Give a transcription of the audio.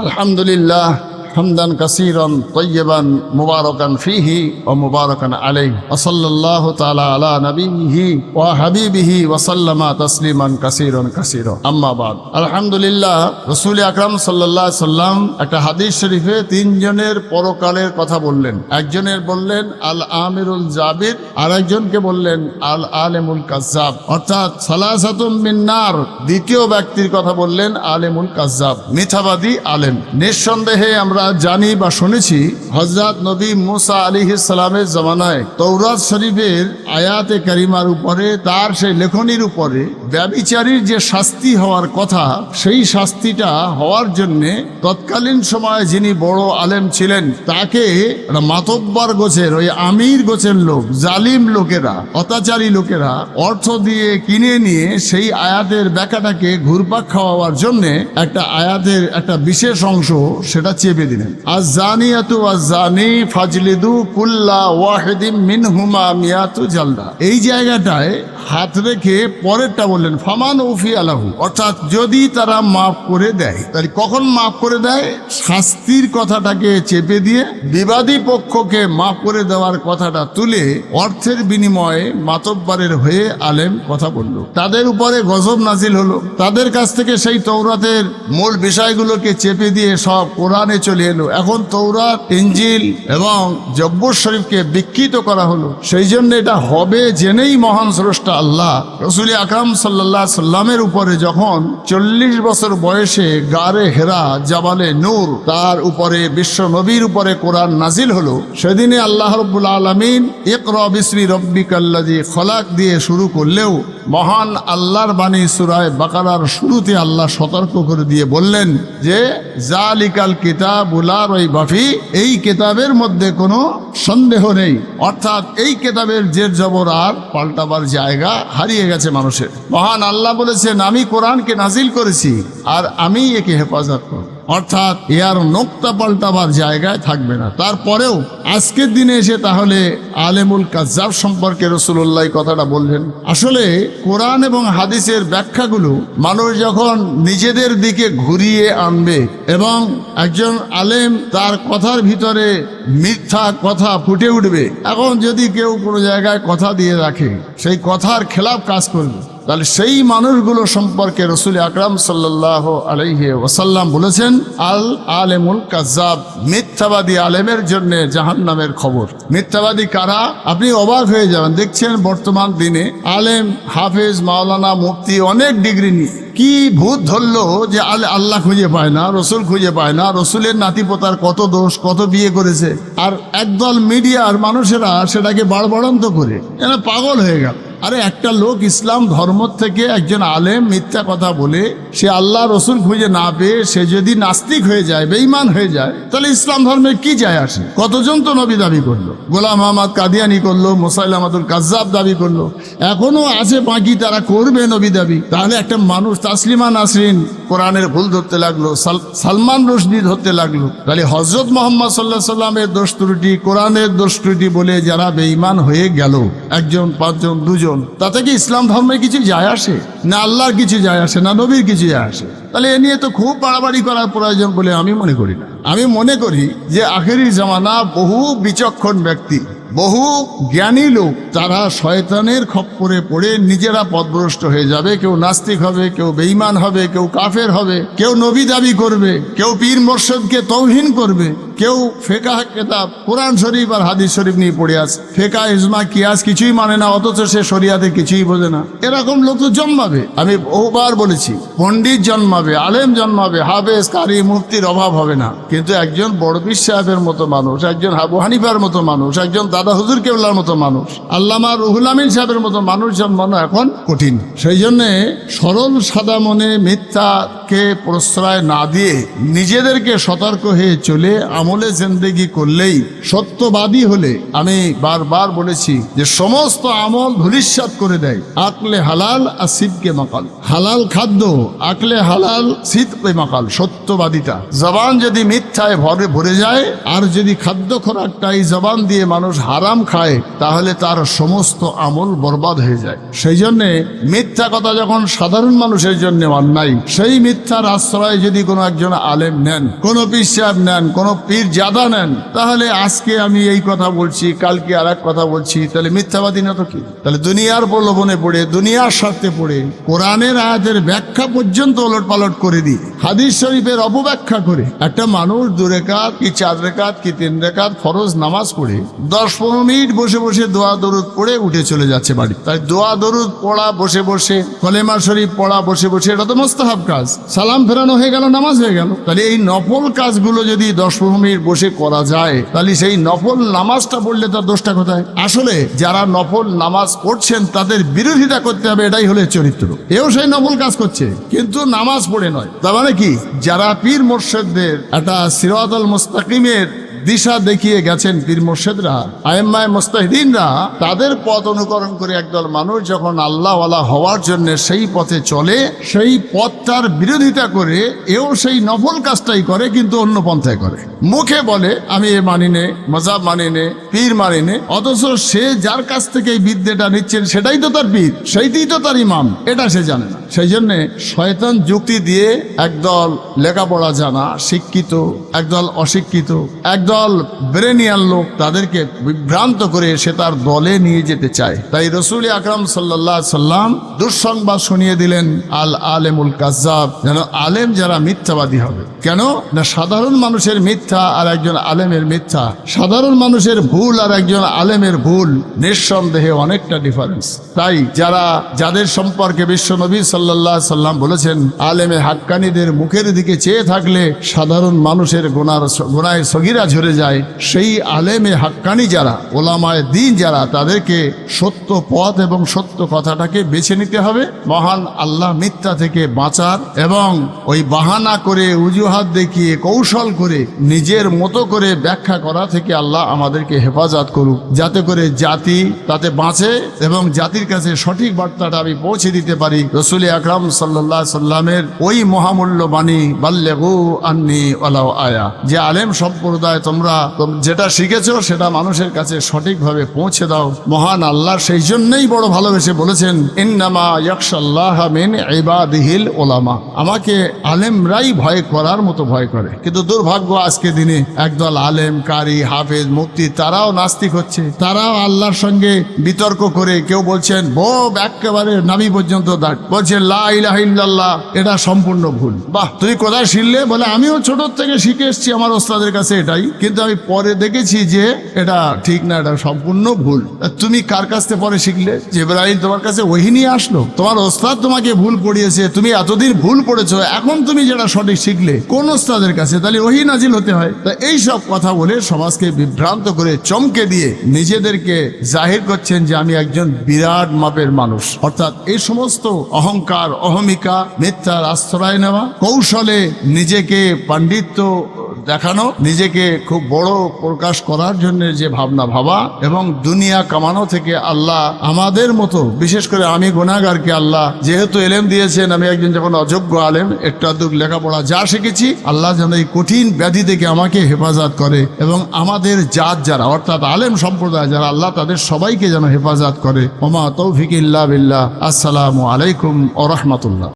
الحمد لله حمدا كثيرا طيبا مباركا فيه ومباركا عليه وصلى الله تعالى على نبيه وحبيبه وسلم تسليما كثيرا كثيرا اما بعد الحمد لله রসুল আকরাম সাল্লাহ সাল্লাম একটা হাদিস শরীফে তিনজনের পরকালের কথা বললেন একজনের বললেন আল আমিরুল জাবির আর একজনকে বললেন আল আলেমুল কাজ্জাব অর্থাৎ সালাসাতুম মিন্নার দ্বিতীয় ব্যক্তির কথা বললেন আলেমুল কাজ্জাব মিথাবাদী আলেম নিঃসন্দেহে আমরা জানি বা শুনেছি হজরত নবী মুসা আলী সালামের জমানায় তৌরাত শরীফের আয়াতে কারিমার উপরে, তার সেই লেখনির উপরে ব্যবিচারীর যে শাস্তি হওয়ার কথা, সেই শাস্তিটা হওয়ার জন্যে তৎকালীন সময়ে যিনি বড় আলেম ছিলেন, তাকে মাতব্বর গোছের, ওই আমির গোছের লোক, জালিম লোকেরা, অত্যাচারী লোকেরা অর্থ দিয়ে কিনে নিয়ে সেই আয়াতের ব্যাখ্যাটাকে ঘুরপাক খাওয়াবার জন্য একটা আয়াতের একটা বিশেষ অংশ সেটা চেপে দিলেন। আজ জানি এত আজ ফাজলিদু কুল্লা ওয়াহিদিম মিয়াতু এই জায়গাটায় হাত রেখে পরেরটা বললেন, ফামান ওফি আলাহু। অর্থাৎ যদি তারা মাফ করে দেয়, তাহলে কখন মাফ করে দেয়? শাস্তির কথাটাকে চেপে দিয়ে বিবাদী পক্ষকে মাফ করে দেওয়ার কথাটা তুলে অর্থের বিনিময়ে মাতব্বারের হয়ে আলেম কথা বলল। তাদের উপরে গজব নাজিল হলো। তাদের কাছ থেকে সেই তৌরাতের মূল বিষয়গুলোকে চেপে দিয়ে সব কোরআনে চলে এলো। এখন তৌরাত ইঞ্জিল এবং জব্বর শরীফকে বিকৃত করা হলো। সেই জন্য এটা হবে জেনেই মহান স্রষ্টা আল্লাহ। রসুল আকরাম সাল্লাহ সাল্লামের উপরে যখন চল্লিশ বছর বয়সে গারে হেরা, জাবালে নূর, তার উপরে বিশ্ব নবীর উপরে কোরআন নাজিল হলো, সেদিনে আল্লাহ রব্বুল আলমিন ইকর বিসমি রব্বিকাল্লাজি খলাক দিয়ে শুরু করলেও মহান আল্লাহর বাণী সুরায় বাকারার শুরুতে আল্লাহ সতর্ক করে দিয়ে বললেন যে জালিকাল কিতাব উলার ওই বাফি এই কেতাবের মধ্যে কোনো সন্দেহ নেই। অর্থাৎ এই কেতাবের জের জবর আর পাল্টাবার জায়গা হারিয়ে গেছে মানুষের। মহান আল্লাহ বলেছেন, আমি কোরআনকে নাজিল করেছি আর আমি একে হেফাজত করব। অর্থাৎ এর নোক্তা পাল্টাবার জায়গায় থাকবে না। তারপরেও আজকের দিনে এসে তাহলে আলেমুল কাজ্জাব সম্পর্কে রসুল্লাহ কথাটা বললেন। আসলে কোরআন এবং হাদিসের ব্যাখ্যাগুলো মানুষ যখন নিজেদের দিকে ঘুরিয়ে আনবে এবং একজন আলেম তার কথার ভিতরে মিথ্যা কথা ফুটে উঠবে, এখন যদি কেউ কোনো জায়গায় কথা দিয়ে রাখে, সেই কথার খেলাফ কাজ করবে। তাহলে সেই মানুষগুলো সম্পর্কে রসুল আকরাম সাল্লাহ আলাইহে ওসাল্লাম বলেছেন, আল আলেমুল কাজাব মিথ্যাবাদী আলেমের জন্য জাহান নামের খবর। মিথ্যাবাদী কারা? আপনি অবাক হয়ে যাবেন। দেখছেন বর্তমান দিনে আলেম, হাফেজ, মাওলানা, মুফতি অনেক ডিগ্রি নিয়ে কি ভূত ধরলো যে আলে আল্লাহ খুঁজে পায় না, রসুল খুঁজে পায় না, রসুলের নাতিপোতার কত দোষ, কত বিয়ে করেছে। আর একদল মিডিয়ার মানুষেরা সেটাকে বাড়বাড়ন্ত করে। এরা পাগল হয়ে গেল। আরে একটা লোক ইসলাম ধর্ম থেকে একজন আলেম মিথ্যা কথা বলে, সে আল্লাহ রসুল খুঁজে না পেয়ে সে যদি নাস্তিক হয়ে যায়, বেঈমান হয়ে যায়, তাহলে ইসলাম ধর্মে কি যায় আসে? কতজন তো নবী দাবি করল? গোলাম আহমদ কাদিয়ানি করল মোসাইলামাদুল কাজাব দাবি করল। এখনও আছে বাকি, তারা করবে নবী দাবি। তাহলে একটা মানুষ তাসলিমা নাসরিন কোরআনের ভুল ধরতে লাগল সালমান রশদি ধরতে লাগল। তাহলে হজরত মোহাম্মদ সাল্লাহ সাল্লামের দোষ ত্রুটি, কোরআনের দোষ ত্রুটি বলে যারা বেঈমান হয়ে গেল, একজন, পাঁচজন, দুজন তাতে কি ইসলাম ধর্মের কিছু যায় আসে? না আল্লাহর কিছু যায় আসে, না নবীর কিছু যায় আসে। তাহলে এ নিয়ে তো খুব বাড়াবাড়ি করার প্রয়োজন বলে আমি মনে করি না। আমি মনে করি যে আখেরি জামানা বহু বিচক্ষণ ব্যক্তি, বহু জ্ঞানী লোক, তারা শয়তানের খপ্পরে পড়ে নিজেরা পদভ্রষ্ট হয়ে যাবে। কেউ নাস্তিক হবে, কেউ বেঈমান হবে, কেউ কাফের হবে, কেউ নবী দাবি করবে, কেউ পীর মোর্শদকে তৌহিন করবে, কেউ ফেকা কেতাব, কোরআন শরীফ আর হাদিস শরীফ নিয়ে পড়ে আছে। ফেকা ইজমা, কিয়াস কিছুই মানে না, অথচ সে শরিয়াতে কিছুই বোঝে না। এরকম লোক তো জন্মাবে আমি বহুবার বলেছি, পণ্ডিত জন্মাবে, আলেম জন্মাবে হাফেজ কারি, মুফতির অভাব হবে না। কিন্তু একজন বড় পীর সাহেবের মতো মানুষ, একজন হাবু হানিফার মতো মানুষ, একজন দাদা হুজুর কেবলার মতো মানুষ, আল্লামা রুহুল আমিন সাহেবের মতো মানুষ জন্মানো এখন কঠিন। সেই জন্যে সরল, সাদা মনে মিথ্যাকে প্রশ্রয় না দিয়ে নিজেদেরকে সতর্ক হয়ে চলে, আমল জিন্দেগি করলেই সত্যবাদী হলে আমি বারবার বলেছি যে সমস্ত আমল ধূলিসাৎ করে দেয়, আকলে হালাল আর সিদকে মাকাল। হালাল খাদ্য আকলে হালাল, সিদকে মাকাল, সত্যবাদিতা। জবান যদি মিথ্যায় ভরে ভরে যায়, আর যদি খাদ্য খোরাকটা এই জবান দিয়ে মানুষ হারাম খায়, তাহলে তার সমস্ত আমল বরবাদ হয়ে যায়। সেই জন্যে মিথ্যা কথা যখন সাধারণ মানুষের জন্য অন্যায় সেই মিথ্যার আশ্রয় যদি কোনো একজন আলেম নেন, কোনো পীর নেন, কোনো পীর জাদা নেন, তাহলে আজকে আমি এই কথা বলছি, কালকে আর কথা বলছি, তাহলে মিথ্যাবাদী না তো কি? তাহলে দুনিয়ার প্রলোভনে পড়ে, দুনিয়ার স্বার্থে পড়ে কোরআনের আয়াতের ব্যাখ্যা পর্যন্ত ওলট পালট করে দিই, হাদিস শরীফের অপব্যাখ্যা করে। একটা মানুষ দু রেখাত কি চার রেখাত কি তিন রেখাত ফরজ নামাজ পড়ে, দশ পনেরো মিনিট বসে বসে দোয়া দরুদ পড়ে উঠে চলে যাচ্ছে বাড়ি। তাই দোয়া দরুদ পড়া, বসে বসে, কলেমা শরীফ পড়া, বসে বসে, এটা তো মোস্তাহাব কাজ। সালাম ফেরানো হয়ে গেল, নামাজ হয়ে গেল। তাহলে এই নফল কাজগুলো যদি দশ পনেরো মিনিট বসে করা যায়, তাহলে সেই নফল নামাজটা পড়লে তার দোষটা কোথায়? আসলে যারা নফল নামাজ পড়ছেন, তাদের বিরোধিতা করতে হবে, এটাই হলে চরিত্র। এও সেই নফল কাজ করছে। কিন্তু নামাজ পড়ে নয়। তার মানে কি? যারা পীর মোর্শেদদের একটা সিরাত মুস্তাকিমের দিশা দেখিয়ে গেছেন পীর মোর্শেদরা আয়েম্মায় মুস্তাহিদিনরা। তাদের পথ অনুকরণ করে একদল মানুষ যখন আল্লাহওয়ালা হওয়ার জন্য সেই পথে চলে, সেই পথটার বিরোধিতা করে, এও সেই নফল কাজটাই করে, কিন্তু অন্য পন্থায় করে। মুখে বলে, আমি এ মানি নে, মজাব মানি নে, পীর মানি নে, অথচ সে যার কাছ থেকে এই বিদ্যেটা নিচ্ছেন, সেটাই তো তার পীর, সেইটাই তো তার ইমাম, এটা সে জানে না। সেই জন্যে শয়তান যুক্তি দিয়ে একদল লেখাপড়া জানা, শিক্ষিত, একদল অশিক্ষিত, একদল ব্রেনিয়াল লোক তাদেরকে বিভ্রান্ত করে সে তার দলে নিয়ে যেতে চায়। তাই রসুল আকরাম সাল্লাহ সাল্লাম দুঃসংবাদ শুনিয়ে দিলেন, আল আলেমুল কাজাব যেন আলেম যারা মিথ্যাবাদী হবে। কেন? না, সাধারণ মানুষের মিথ্যা আর একজন আলেমের মিথ্যা। সাধারণ মানুষের ভুল আর একজন আলেমের ভুল, নিঃসন্দেহে অনেকটা ডিফারেন্স তাই যারা, যাদের সম্পর্কে বিশ্ব নবী সাল্লাহ সাল্লাম বলেছেন আলেমে হাক্কানিদের মুখের দিকে চেয়ে থাকলে সাধারণ মানুষের গোনার গোনায় সগিরা ঝরে যায়, সেই আলেমে হাক্কানি যারা, ওলামায় দিন যারা, তাদেরকে সত্য পথ এবং সত্য কথাটাকে বেছে নিতে হবে। মহান আল্লাহ মিথ্যা থেকে বাঁচার এবং ওই বাহানা করে, উজুহাত দেখিয়ে, কৌশল করে, নিজের মতো করে ব্যাখ্যা করা থেকে আল্লাহ আমাদেরকে হেফাজত করুক। যাতে করে জাতি তাতে বাঁচে এবং জাতির কাছে সঠিক বার্তাটা আমি পৌঁছে দিতে পারি। রসুল আকরাম সাল্লাহ সাল্লামের ওই মহামূল্য বাণী বাল্লে গো আন্নি ওলাও আয়া, যে আলেম সম্প্রদায় তোমরা তোম- যেটা শিখেছো সেটা মানুষের কাছে সঠিকভাবে পৌঁছে দাও। মহান আল্লাহ সেই জন্যই বড় ভালোবেসে বলেছেন, ইন্নামা ওলামা আমাকে আলেমরাই ভয় করার মতো ভয় করে। কিন্তু দুর্ভাগ্য আজকে দিনে একদল আলেম, কারি, হাফেজ মুক্তি তারাও নাস্তিক হচ্ছে। তারাও আল্লাহর সঙ্গে বিতর্ক করে কেউ বলছেন, বোব একেবারে নামি পর্যন্ত দাঁড় বলছে, লা ইলাহা ইল্লাল্লাহ, এটা সম্পূর্ণ ভুল। বাহ তুই কোথায় শিখলে? বলে, আমিও ছোট থেকে শিখে এসেছি, আমার ওস্তাদের কাছে এটাই। কিন্তু আমি পরে দেখেছি যে এটা ঠিক না, এটা সম্পূর্ণ ভুল। তুমি কার কাছ থেকে পরে শিখলে? যে ইব্রাহিম তোমার কাছে ওহি নিয়ে আসলো। তোমার ওস্তাদ তোমাকে ভুল পড়িয়েছে, তুমি এতদিন ভুল পড়েছো, এখন তুমি যেটা সঠিক শিখলে, কোন ওস্তাদের কাছে? তাহলে ওহি নাজিল হতে হয়। তা এই সব কথা বলে সমাজকে বিভ্রান্ত করে চমকে দিয়ে নিজেদেরকে জাহির করছেন যে আমি একজন বিরাট মাপের মানুষ। অর্থাৎ এই সমস্ত অহংকার, অহমিকা, মিথ্যার আশ্রয় নেওয়া, কৌশলে নিজেকে পাণ্ডিত্য দেখানো। নিজেকে খুব বড় প্রকাশ করার জন্য যে ভাবনা ভাবা এবং দুনিয়া কামানো থেকে আল্লাহ আমাদের মতো, বিশেষ করে আমি গুণাগারকে আল্লাহ যেহেতু এলেম দিয়েছেন, আমি একজন যখন অযোগ্য আলেম, একটু আধুক লেখাপড়া যা শিখেছি, আল্লাহ যেন এই কঠিন ব্যাধি থেকে আমাকে হেফাজত করে এবং আমাদের জাত যারা, অর্থাৎ আলেম সম্প্রদায় যারা, আল্লাহ তাদের সবাইকে যেন হেফাজত করে। ওমা তৌফিক ইল্লা বিল্লাহ। আসসালামু আলাইকুম ও রহমতুল্লাহ।